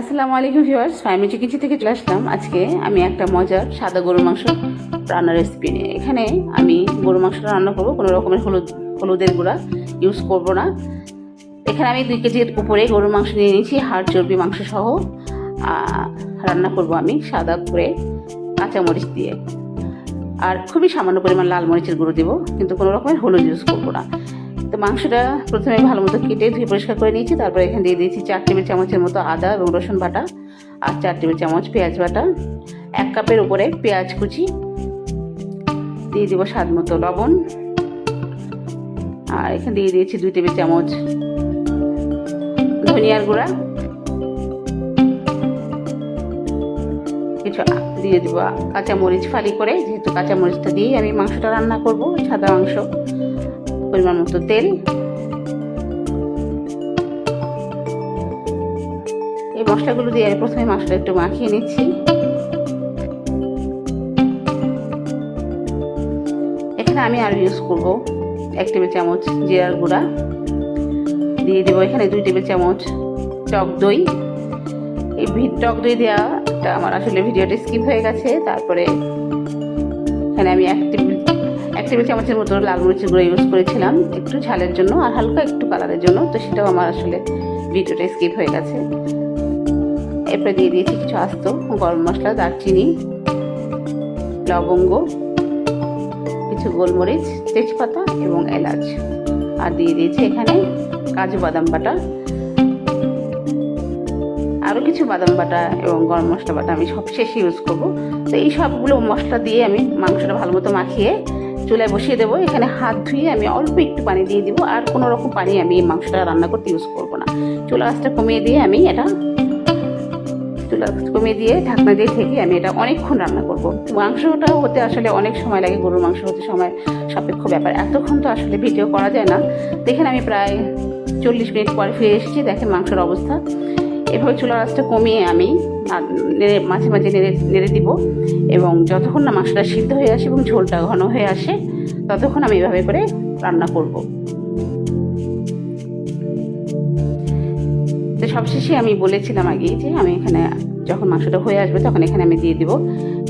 আসসালামু আলাইকুম ভিউয়ার্স ফাইমি চিকিৎসা থেকে চলে আসলাম। আজকে আমি একটা মজার সাদা গরুর মাংস রান্নার রেসিপি নিয়ে। এখানে আমি গরুর মাংস রান্না করব, কোনো রকমের হলুদ, হলুদের গুঁড়া ইউজ করব না। এখানে আমি দুই কেজির উপরে গরুর মাংস নিয়ে নিয়েছি, হাড় চর্বি মাংস সহ। রান্না করব আমি সাদা করে কাঁচামরিচ দিয়ে। আর খুবই সামান্য পরিমাণ লাল মরিচের গুঁড়ো দেবো, কিন্তু কোনো রকমের হলুদ ইউজ করব না। তো মাংসটা প্রথমে ভালো মতো কেটে ধুয়ে পরিষ্কার করে নিয়েছি, তারপরে এখানে দিয়ে দিয়েছি চার টেবিল চামচের মতো আদা এবং রসুন বাটা আর চার টেবিল চামচ পেঁয়াজ বাটা। এক কাপের উপরে পেঁয়াজ কুচি, দিয়ে দিব স্বাদ মতো লবণ। আর এখানে দিয়ে দিয়েছি দুই টেবিল চামচ ধনিয়ার গুঁড়া। কিছু দিয়ে দেবো কাঁচামরিচ ফালি করে, যেহেতু কাঁচামরিচটা দিয়েই আমি মাংসটা রান্না করব, সাদা মাংস। পরিমাণ মতো তেল। এই মশলাগুলো দিয়ে আমি প্রথমে মাংসটা একটু মাখিয়ে নিচ্ছি। এখানে আমি আর ইউজ করব এক টেবিল চামচ জিরার গুঁড়া। দিয়ে দেবো এখানে দুই টেবিল চামচ টক দই। এই টক দই দেওয়াটা আমার আসলে ভিডিওটা স্কিপ হয়ে গেছে। তারপরে এখানে আমি এক টেবিল এক টেবিল চামচের মতো লাল মরিচের গুঁড়ো ইউজ করেছিলাম। একটু ঝালের জন্য আর হালকা একটু কালারের জন্য, তো সেটাও আমার আসলে ভিডিওটা স্কিপ হয়ে গেছে। এরপরে দিয়ে দিয়েছি কিছু আস্ত গরম মশলা, দারচিনি, লবঙ্গ, কিছু গোলমরিচ, তেজপাতা এবং এলাচ। আর দিয়ে দিয়েছি এখানে কাজু বাদাম বাটা। আরও কিছু বাদাম বাটা এবং গরম মশলা বাটা আমি সব শেষে ইউজ করব। তো এই সবগুলো মশলা দিয়ে আমি মাংসটা ভালো মতো মাখিয়ে চুলায় বসিয়ে দেবো। এখানে হাত ধুয়ে আমি অল্প একটু পানি দিয়ে দিব, আর কোনো রকম পানি আমি এই মাংসটা রান্না করতে ইউজ করব না। চুলা গাছটা কমিয়ে দিয়ে আমি এটা চুলা কমিয়ে দিয়ে ঢাকনা দিয়ে ঢেকে আমি এটা অনেকক্ষণ রান্না করব। মাংসটা হতে আসলে অনেক সময় লাগে, গরুর মাংস হতে সময় সাপেক্ষ ব্যাপার। এতক্ষণ তো আসলে ভিডিও করা যায় না। দেখেন আমি প্রায় চল্লিশ মিনিট পরে ফিরে এসেছি, দেখেন মাংসের অবস্থা। এভাবে চুলা গাছটা কমিয়ে আমি নেড়ে, মাঝে মাঝে নেড়ে নেড়ে দিব এবং যতক্ষণ না মাংসটা সিদ্ধ হয়ে আসে এবং ঝোলটা ঘন হয়ে আসে, ততক্ষণ আমি এভাবে করে রান্না করব। তো সবশেষে আমি বলেছিলাম আগে যে আমি এখানে যখন মাংসটা হয়ে আসবে তখন এখানে আমি দিয়ে দিব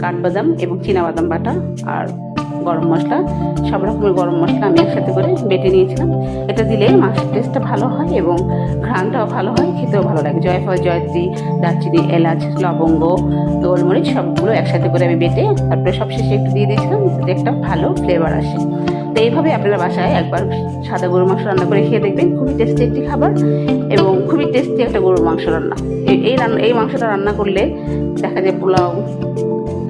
কাঠবাদাম এবং বাদাম বাটা আর গরম মশলা, সব রকমের গরম মশলা আমি একসাথে করে বেটে নিয়েছিলাম। এটা দিলে মাংসের টেস্টটা ভালো হয় এবং ঘ্রাণটাও ভালো হয়, খেতেও ভালো লাগে। জয়ফল, জয়ত্রী, দারচিনি, এলাচ, লবঙ্গ, গোলমরিচ সবগুলো একসাথে করে আমি বেটে তারপরে সবশেষে একটু দিয়ে দিয়েছিলাম যাতে একটা ভালো ফ্লেভার আসে। তো এইভাবে আপনারা বাসায় একবার সাদা গরুর মাংস রান্না করে খেয়ে দেখবেন। খুবই টেস্টি একটি খাবার এবং খুবই টেস্টি একটা গরুর মাংস রান্না। এই রান্না, এই মাংসটা রান্না করলে দেখা যায় পোলাও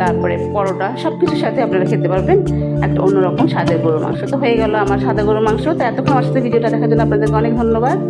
তারপরে পরোটা সব কিছুর সাথে আপনারা খেতে পারবেন। একটা অন্যরকম সাদের গরুর মাংস। তো হয়ে গেল আমার সাদা গরুর মাংস। তো এতক্ষণ আমার সাথে ভিডিওটা দেখার জন্য আপনাদেরকে অনেক ধন্যবাদ।